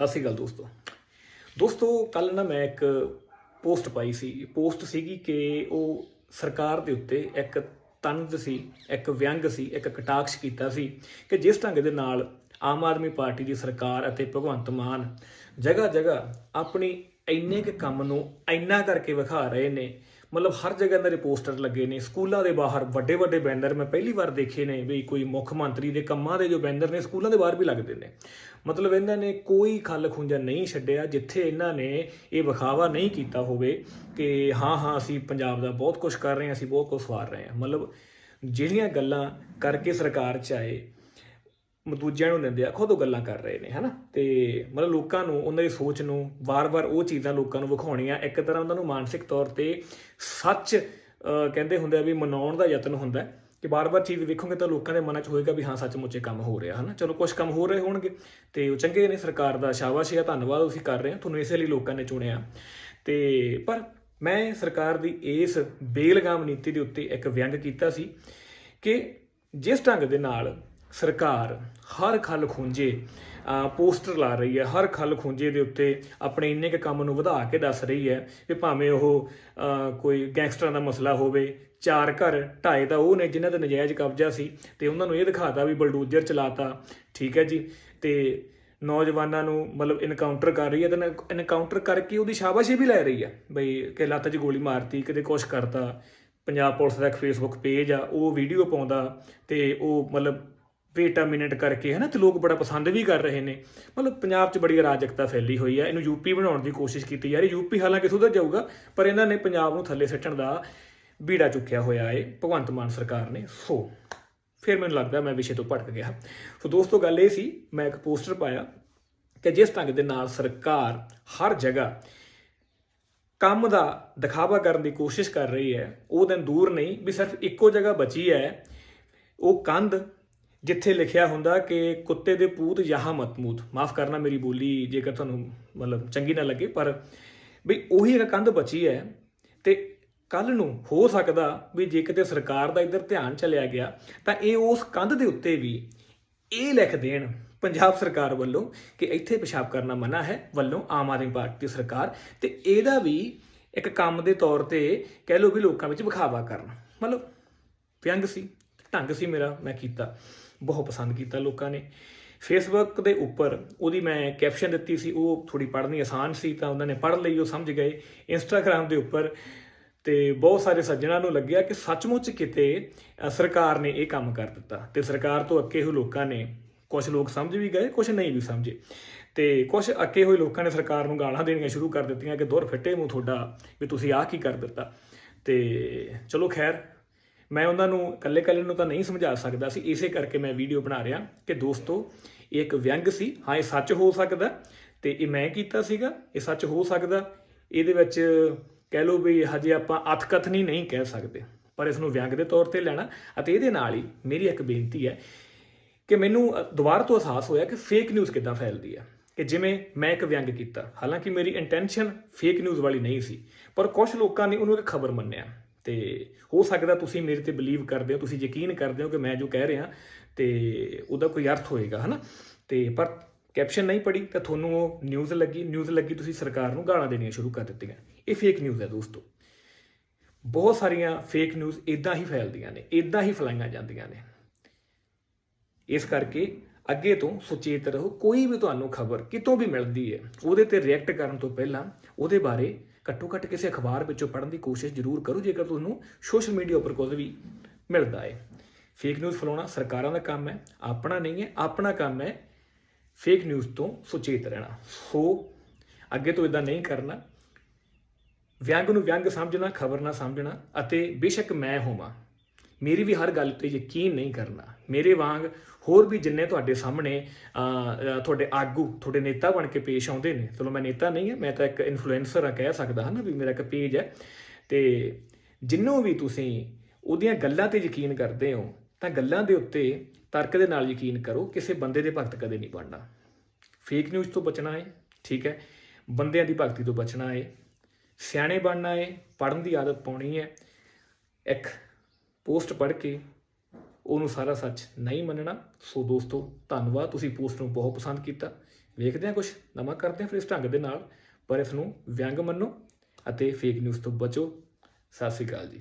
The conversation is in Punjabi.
ਸਤਿ ਸ਼੍ਰੀ ਅਕਾਲ ਦੋਸਤੋ। ਦੋਸਤੋ ਕੱਲ ਨਾ ਮੈਂ ਇੱਕ ਪੋਸਟ ਪਾਈ ਸੀ। ਪੋਸਟ ਸੀਗੀ ਕਿ ਉਹ ਸਰਕਾਰ ਦੇ ਉੱਤੇ ਇੱਕ ਤੰਜ਼ ਸੀ, ਇੱਕ ਵਿਅੰਗ ਸੀ, ਇੱਕ ਕਟਾਕਸ਼ ਕੀਤਾ ਸੀ ਕਿ ਜਿਸ ਢੰਗ ਦੇ ਨਾਲ ਆਮ ਆਦਮੀ ਪਾਰਟੀ ਦੀ ਸਰਕਾਰ ਅਤੇ ਭਗਵੰਤ ਮਾਨ ਜਗ੍ਹਾ ਜਗ੍ਹਾ ਆਪਣੀ ਇੰਨੇ ਕੁ ਕੰਮ ਨੂੰ ਇੰਨਾ ਕਰਕੇ ਵਿਖਾ ਰਹੇ ਨੇ। ਮਤਲਬ ਹਰ ਜਗ੍ਹਾ ਇਹਨਾਂ ਦੇ ਪੋਸਟਰ ਲੱਗੇ ਨੇ। ਸਕੂਲਾਂ ਦੇ ਬਾਹਰ ਵੱਡੇ ਵੱਡੇ ਬੈਨਰ ਮੈਂ ਪਹਿਲੀ ਵਾਰ ਦੇਖੇ ਨੇ ਵੀ ਕੋਈ ਮੁੱਖ ਮੰਤਰੀ ਦੇ ਕੰਮਾਂ ਦੇ ਜੋ ਬੈਨਰ ਨੇ, ਸਕੂਲਾਂ ਦੇ ਬਾਹਰ ਵੀ ਲੱਗਦੇ ਨੇ। ਮਤਲਬ ਇਹਨਾਂ ਨੇ ਕੋਈ ਖੱਲ ਖੁੰਝਾ ਨਹੀਂ ਛੱਡਿਆ ਜਿੱਥੇ ਇਹਨਾਂ ਨੇ ਇਹ ਵਿਖਾਵਾ ਨਹੀਂ ਕੀਤਾ ਹੋਵੇ ਕਿ ਹਾਂ ਹਾਂ, ਅਸੀਂ ਪੰਜਾਬ ਦਾ ਬਹੁਤ ਕੁਝ ਕਰ ਰਹੇ ਹਾਂ, ਅਸੀਂ ਬਹੁਤ ਕੁਝ ਸਵਾਰ ਰਹੇ ਹਾਂ। ਮਤਲਬ ਜਿਹੜੀਆਂ ਗੱਲਾਂ ਕਰਕੇ ਸਰਕਾਰ ਚ ਆਏ ਦੂਜਿਆਂ ਨੂੰ ਦਿੰਦੇ ਆ, ਖੁਦ ਉਹ ਗੱਲਾਂ ਕਰ ਰਹੇ ਨੇ, ਹਨਾ? ਤੇ ਮਤਲਬ ਲੋਕਾਂ ਨੂੰ, ਉਹਨਾਂ ਦੀ ਸੋਚ ਨੂੰ ਵਾਰ-ਵਾਰ ਉਹ ਚੀਜ਼ਾਂ ਲੋਕਾਂ ਨੂੰ ਵਿਖਾਉਣੀਆਂ, ਇੱਕ ਤਰ੍ਹਾਂ ਉਹਨਾਂ ਨੂੰ ਮਾਨਸਿਕ ਤੌਰ ਤੇ ਸੱਚ ਕਹਿੰਦੇ ਹੁੰਦੇ ਆ ਵੀ ਮਨਾਉਣ ਦਾ ਯਤਨ ਹੁੰਦਾ ਕਿ ਬਾਰ-ਬਾਰ ਚੀਜ਼ ਵੇਖੋਗੇ ਤਾਂ ਲੋਕਾਂ ਦੇ ਮਨਾਂ 'ਚ ਹੋਏਗਾ ਵੀ ਹਾਂ, ਸੱਚਮੁੱਚੇ ਕੰਮ ਹੋ ਰਿਹਾ, ਹਨਾ? ਚਲੋ ਕੁਝ ਕੰਮ ਹੋ ਰਹੇ ਹੋਣਗੇ, ਤੇ ਉਹ ਚੰਗੇ ਨੇ, ਸਰਕਾਰ ਦਾ ਸ਼ਾਬਾਸ਼ ਹੈ, ਧੰਨਵਾਦ ਤੁਸੀਂ ਕਰ ਰਹੇ ਹੋ, ਤੁਹਾਨੂੰ ਇਸੇ ਲਈ ਲੋਕਾਂ ਨੇ ਚੁਣਿਆ। ਤੇ ਪਰ ਮੈਂ ਸਰਕਾਰ ਦੀ ਇਸ ਬੇਲਗਾਮ ਨੀਤੀ ਦੇ ਉੱਤੇ ਇੱਕ ਵਿਅੰਗ ਕੀਤਾ ਸੀ ਕਿ ਜਿਸ ਢੰਗ ਦੇ ਨਾਲ ਸਰਕਾਰ ਹਰ ਖੱਲ ਖੁੰਝੇ ਪੋਸਟਰ ਲਾ ਰਹੀ ਹੈ, ਹਰ ਖੱਲ ਖੁੰਝੇ ਦੇ ਉੱਤੇ ਆਪਣੇ ਇੰਨੇ ਕੁ ਕੰਮ ਨੂੰ ਵਧਾ ਕੇ ਦੱਸ ਰਹੀ ਹੈ ਕਿ ਭਾਵੇਂ ਉਹ ਕੋਈ ਗੈਂਗਸਟਰਾਂ ਦਾ ਮਸਲਾ ਹੋਵੇ, ਚਾਰ ਘਰ, ਢਾਏ ਤਾਂ ਉਹ ਨੇ ਜਿਨ੍ਹਾਂ ਦਾ ਨਜਾਇਜ਼ ਕਬਜ਼ਾ ਸੀ ਤੇ ਉਹਨਾਂ ਨੂੰ ਇਹ ਦਿਖਾਤਾ ਵੀ ਬਲਡੋਜ਼ਰ ਚਲਾਤਾ। ਠੀਕ ਹੈ ਜੀ? ਤੇ ਨੌਜਵਾਨਾਂ ਨੂੰ ਮਤਲਬ ਇਨਕਾਊਂਟਰ ਕਰ ਰਹੀ ਹੈ ਤੇ ਇਨਕਾਊਂਟਰ ਕਰਕੇ ਉਹਦੀ ਸ਼ਾਬਾਸ਼ੀ ਵੀ ਲੈ ਰਹੀ ਆ ਬਈ ਕਿ ਲੱਤ 'ਚ ਗੋਲੀ ਮਾਰਤੀ, ਕਿਤੇ ਕੁਛ ਕਰਤਾ। ਪੰਜਾਬ ਪੁਲਿਸ ਦਾ ਇੱਕ ਫੇਸਬੁੱਕ ਪੇਜ ਆ, ਉਹ ਵੀਡੀਓ ਪਾਉਂਦਾ ਤੇ ਉਹ ਮਤਲਬ ਵੇਟਾ ਮਿੰਟ ਕਰਕੇ ਹੈ ਨਾ ਤੇ ਲੋਕ ਬੜਾ ਪਸੰਦ ਵੀ ਕਰ ਰਹੇ ਨੇ। ਮਤਲਬ ਪੰਜਾਬ 'ਚ ਬੜੀ ਅਰਾਜਕਤਾ ਫੈਲੀ ਹੋਈ ਹੈ। ਇਹਨੂੰ ਯੂਪੀ ਬਣਾਉਣ ਦੀ ਕੋਸ਼ਿਸ਼ ਕੀਤੀ ਜਾ ਰਹੀ ਯੂਪੀ ਹਾਲਾਂਕਿ ਸੁਧਰ ਜਾਊਗਾ, ਪਰ ਇਹਨਾਂ ਨੇ ਪੰਜਾਬ ਨੂੰ ਥੱਲੇ ਸੱਟਣ ਦਾ ਬੀੜਾ ਚੁੱਕਿਆ ਹੋਇਆ ਹੈ ਭਗਵੰਤ ਮਾਨ ਸਰਕਾਰ ਨੇ। ਸੋ, ਫਿਰ ਮੈਨੂੰ ਲੱਗਦਾ ਮੈਂ ਵਿਸ਼ੇ ਤੋਂ ਭਟਕ ਗਿਆ। ਸੋ ਦੋਸਤੋ, ਗੱਲ ਇਹ ਸੀ, ਮੈਂ ਇੱਕ ਪੋਸਟਰ ਪਾਇਆ ਕਿ ਜਿਸ ਢੰਗ ਦੇ ਨਾਲ ਸਰਕਾਰ ਹਰ ਜਗ੍ਹਾ ਕੰਮ ਦਾ ਦਿਖਾਵਾ ਕਰਨ ਦੀ ਕੋਸ਼ਿਸ਼ ਕਰ ਰਹੀ ਹੈ, ਉਹ ਦਿਨ ਦੂਰ ਨਹੀਂ, ਵੀ ਸਿਰਫ ਇੱਕੋ ਜਗ੍ਹਾ ਬਚੀ ਹੈ, ਉਹ ਕੰਧ ਜਿੱਥੇ ਲਿਖਿਆ ਹੁੰਦਾ ਕਿ ਕੁੱਤੇ ਦੇ ਪੂਤ ਯਹਾਂ ਮਤਮੂਤ ਮਾਫ ਕਰਨਾ ਮੇਰੀ ਬੋਲੀ, ਜੇਕਰ ਤੁਹਾਨੂੰ ਮਤਲਬ ਚੰਗੀ ਨਾ ਲੱਗੇ, ਪਰ ਬਈ ਉਹੀ ਇੱਕ ਕੰਧ ਬਚੀ ਹੈ ਤੇ ਕੱਲ ਨੂੰ ਹੋ ਸਕਦਾ ਵੀ ਜੇ ਕਿਤੇ ਸਰਕਾਰ ਦਾ ਇੱਧਰ ਧਿਆਨ ਚਲਿਆ ਗਿਆ, ਤਾਂ ਇਹ ਉਸ ਕੰਧ ਦੇ ਉੱਤੇ ਵੀ ਇਹ ਲਿਖ ਦੇਣ ਪੰਜਾਬ ਸਰਕਾਰ ਵੱਲੋਂ ਕਿ ਇੱਥੇ ਪਿਸ਼ਾਬ ਕਰਨਾ ਮਨਾ ਹੈ, ਵੱਲੋਂ ਆਮ ਆਦਮੀ ਪਾਰਟੀ ਦੀ ਸਰਕਾਰ ਤੇ ਇਹਦਾ ਵੀ ਇੱਕ ਕੰਮ ਦੇ ਤੌਰ ਤੇ ਕਹਿ ਲਓ ਵੀ ਲੋਕਾਂ ਵਿੱਚ ਵਿਖਾਵਾ ਕਰਨ। ਮਤਲਬ ਵਿਅੰਗ ਸੀ, ਢੰਗ ਸੀ ਮੇਰਾ, ਮੈਂ ਕੀਤਾ। ਬਹੁਤ ਪਸੰਦ ਕੀਤਾ ਲੋਕਾਂ ਨੇ। ਫੇਸਬੁੱਕ ਦੇ ਉੱਪਰ ਉਹਦੀ ਮੈਂ ਕੈਪਸ਼ਨ ਦਿੱਤੀ ਸੀ, ਉਹ ਥੋੜੀ ਪੜ੍ਹਨੀ ਆਸਾਨ ਸੀ ਤਾਂ ਉਹਨਾਂ ਨੇ ਪੜ੍ਹ ਲਈ, ਉਹ ਸਮਝ ਗਏ। ਇੰਸਟਾਗ੍ਰam ਦੇ ਉੱਪਰ ਤੇ ਬਹੁਤ ਸਾਰੇ ਸੱਜਣਾ ਨੂੰ ਲੱਗਿਆ ਕਿ ਸੱਚਮੁੱਚ ਕਿਤੇ ਸਰਕਾਰ ਨੇ ਇਹ ਕੰਮ ਕਰ ਦਿੱਤਾ ਤੇ ਸਰਕਾਰ ਤੋਂ ਅੱਕੇ ਹੋਏ ਲੋਕਾਂ ਨੇ ਕੁਝ ਲੋਕ ਸਮਝ ਵੀ ਗਏ ਕੁਝ ਨਹੀਂ ਵੀ ਸਮਝੇ। ਤੇ ਕੁਝ ਅੱਕੇ ਹੋਏ ਲੋਕਾਂ ਨੇ ਸਰਕਾਰ ਨੂੰ ਗਾਲਾਂ ਦੇਣੀਆਂ ਸ਼ੁਰੂ ਕਰ ਦਿੱਤੀਆਂ ਕਿ ਦੁਰ ਫਿੱਟੇ ਮੂੰਹ ਤੁਹਾਡਾ ਵੀ ਤੁਸੀਂ ਆਹ ਕੀ ਕਰ ਦਿੱਤਾ। ਤੇ ਚਲੋ ਖੈਰ ਮੈਂ ਉਹਨਾਂ ਨੂੰ ਇਕੱਲੇ ਇਕੱਲੇ ਨੂੰ ਤਾਂ ਨਹੀਂ ਸਮਝਾ ਸਕਦਾ ਸੀ, ਇਸੇ ਕਰਕੇ ਮੈਂ ਵੀਡੀਓ ਬਣਾ ਰਿਹਾ ਕਿ ਦੋਸਤੋ, ਇਹ ਇੱਕ ਵਿਅੰਗ ਸੀ। ਹਾਂ, ਇਹ ਸੱਚ ਹੋ ਸਕਦਾ ਤੇ ਇਹ ਮੈਂ ਕੀਤਾ ਸੀਗਾ, ਇਹ ਸੱਚ ਹੋ ਸਕਦਾ। ਇਹਦੇ ਵਿੱਚ ਕਹਿ ਲਓ ਵੀ ਹਜੇ ਆਪਾਂ ਅਥਕਥਨੀ ਨਹੀਂ ਕਹਿ ਸਕਦੇ, ਪਰ ਇਸ ਨੂੰ ਵਿਅੰਗ ਦੇ ਤੌਰ ਤੇ ਲੈਣਾ। ਅਤੇ ਇਹਦੇ ਨਾਲ ਹੀ ਮੇਰੀ ਇੱਕ ਬੇਨਤੀ ਹੈ ਕਿ ਮੈਨੂੰ ਦੁਬਾਰਾ ਤੋਂ ਅਹਿਸਾਸ ਹੋਇਆ ਕਿ ਫੇਕ ਨਿਊਜ਼ ਕਿੱਦਾਂ ਫੈਲਦੀ ਹੈ ਕਿ ਜਿਵੇਂ ਮੈਂ ਇੱਕ ਵਿਅੰਗ ਕੀਤਾ, ਹਾਲਾਂਕਿ ਮੇਰੀ ਇੰਟੈਂਸ਼ਨ ਫੇਕ ਨਿਊਜ਼ ਵਾਲੀ ਨਹੀਂ ਸੀ, ਪਰ ਕੁਝ ਲੋਕਾਂ ਨੇ ਉਹਨੂੰ ਇੱਕ ਖਬਰ ਮੰਨਿਆ। ਤੇ ਹੋ ਸਕਦਾ ਤੁਸੀਂ ਮੇਰੇ ਤੇ ਬਲੀਵ ਕਰਦੇ ਹੋ, ਤੁਸੀਂ ਯਕੀਨ ਕਰਦੇ ਹੋ ਕਿ ਮੈਂ ਜੋ ਕਹਿ ਰਿਹਾ ਤੇ ਉਹਦਾ ਕੋਈ ਅਰਥ ਹੋਏਗਾ, ਹਨਾ? ਤੇ ਪਰ ਕੈਪਸ਼ਨ ਨਹੀਂ ਪੜੀ ਤਾਂ ਤੁਹਾਨੂੰ ਉਹ ਨਿਊਜ਼ ਲੱਗੀ ਨਿਊਜ਼ ਲੱਗੀ, ਤੁਸੀਂ ਸਰਕਾਰ ਨੂੰ ਗਾਲਾਂ ਦੇਣੀਆਂ ਸ਼ੁਰੂ ਕਰ ਦਿੱਤੀਆਂ। ਇਹ ਫੇਕ ਨਿਊਜ਼ ਹੈ ਦੋਸਤੋ। ਬਹੁਤ ਸਾਰੀਆਂ ਫੇਕ ਨਿਊਜ਼ ਇਦਾਂ ਹੀ ਫੈਲਦੀਆਂ ਨੇ ਇਦਾਂ ਹੀ ਫੈਲਾਈਆਂ ਜਾਂਦੀਆਂ ਨੇ। ਇਸ ਕਰਕੇ ਅੱਗੇ ਤੋਂ ਸੁਚੇਤ ਰਹੋ, ਕੋਈ ਵੀ ਤੁਹਾਨੂੰ ਖਬਰ ਕਿਤੋਂ ਵੀ ਮਿਲਦੀ ਹੈ, ਉਹਦੇ ਤੇ ਰਿਐਕਟ ਕਰਨ ਤੋਂ ਪਹਿਲਾਂ ਉਹਦੇ ਬਾਰੇ ਘੱਟੋ ਘੱਟ ਕਿਸੇ ਅਖਬਾਰ ਵਿੱਚੋਂ ਪੜ੍ਹਨ ਦੀ ਕੋਸ਼ਿਸ਼ ਜ਼ਰੂਰ ਕਰੋ, ਜੇਕਰ ਤੁਹਾਨੂੰ ਸੋਸ਼ਲ ਮੀਡੀਆ ਉੱਪਰ ਕੁਝ ਵੀ ਮਿਲਦਾ ਹੈ। ਫੇਕ ਨਿਊਜ਼ ਫੈਲਾਉਣਾ ਸਰਕਾਰਾਂ ਦਾ ਕੰਮ ਹੈ, ਆਪਣਾ ਨਹੀਂ ਹੈ, ਆਪਣਾ ਕੰਮ ਹੈ ਫੇਕ ਨਿਊਜ਼ ਤੋਂ ਸੁਚੇਤ ਰਹਿਣਾ। ਸੋ, ਅੱਗੇ ਤੋਂ ਇਦਾਂ ਨਹੀਂ ਕਰਨਾ। ਵਿਅੰਗ ਨੂੰ ਵਿਅੰਗ ਸਮਝਣਾ, ਖਬਰ ਨਾ ਸਮਝਣਾ ਅਤੇ ਬੇਸ਼ੱਕ ਮੈਂ ਹੋਵਾਂ। ਮੇਰੀ ਵੀ ਹਰ ਗੱਲ ਤੇ ਯਕੀਨ ਨਹੀਂ ਕਰਨਾ। ਮੇਰੇ ਵਾਂਗ ਹੋਰ ਵੀ ਜਿੰਨੇ ਤੁਹਾਡੇ ਸਾਹਮਣੇ ਤੁਹਾਡੇ ਆਗੂ, ਤੁਹਾਡੇ ਨੇਤਾ ਬਣ ਕੇ ਪੇਸ਼ ਆਉਂਦੇ ਨੇ, ਚਲੋ ਮੈਂ ਨੇਤਾ ਨਹੀਂ ਹਾਂ, ਮੈਂ ਤਾਂ ਇੱਕ ਇਨਫਲੂਐਂਸਰ ਆ ਕਹਿ ਸਕਦਾ ਹਾਂ ਨਾ ਵੀ ਮੇਰਾ ਇੱਕ ਪੇਜ ਹੈ। ਤੇ ਜਿੰਨੋਂ ਵੀ ਤੁਸੀਂ ਉਹਦੀਆਂ ਗੱਲਾਂ ਤੇ ਯਕੀਨ ਕਰਦੇ ਹੋ, ਤਾਂ ਗੱਲਾਂ ਦੇ ਉੱਤੇ ਤਰਕ ਦੇ ਨਾਲ ਯਕੀਨ ਕਰੋ, ਕਿਸੇ ਬੰਦੇ ਦੇ ਭਗਤ ਕਦੇ ਨਹੀਂ ਬਣਨਾ। ਫੇਕ ਨਿਊਜ਼ ਤੋਂ ਬਚਣਾ ਹੈ ਠੀਕ ਹੈ? ਬੰਦਿਆਂ ਦੀ ਭਗਤੀ ਤੋਂ ਬਚਣਾ ਹੈ ਸਿਆਣੇ ਬਣਨਾ ਹੈ ਪੜਨ ਦੀ ਆਦਤ ਪਾਉਣੀ ਹੈ। ਇੱਕ ਪੋਸਟ ਪੜ੍ਹ ਕੇ ਉਹਨੂੰ ਸਾਰਾ ਸੱਚ ਨਹੀਂ ਮੰਨਣਾ। ਸੋ ਦੋਸਤੋ, ਧੰਨਵਾਦ, ਤੁਸੀਂ ਪੋਸਟ ਨੂੰ ਬਹੁਤ ਪਸੰਦ ਕੀਤਾ। ਵੇਖਦੇ ਹਾਂ ਕੁਝ ਨਵਾਂ ਕਰਦੇ ਹਾਂ ਫਿਰ ਇਸ ਢੰਗ ਦੇ ਨਾਲ। ਪਰ ਇਸ ਨੂੰ ਵਿਅੰਗ ਮੰਨੋ ਅਤੇ ਫੇਕ ਨਿਊਜ਼ ਤੋਂ ਬਚੋ। ਸਤਿ ਸ੍ਰੀ ਅਕਾਲ ਜੀ।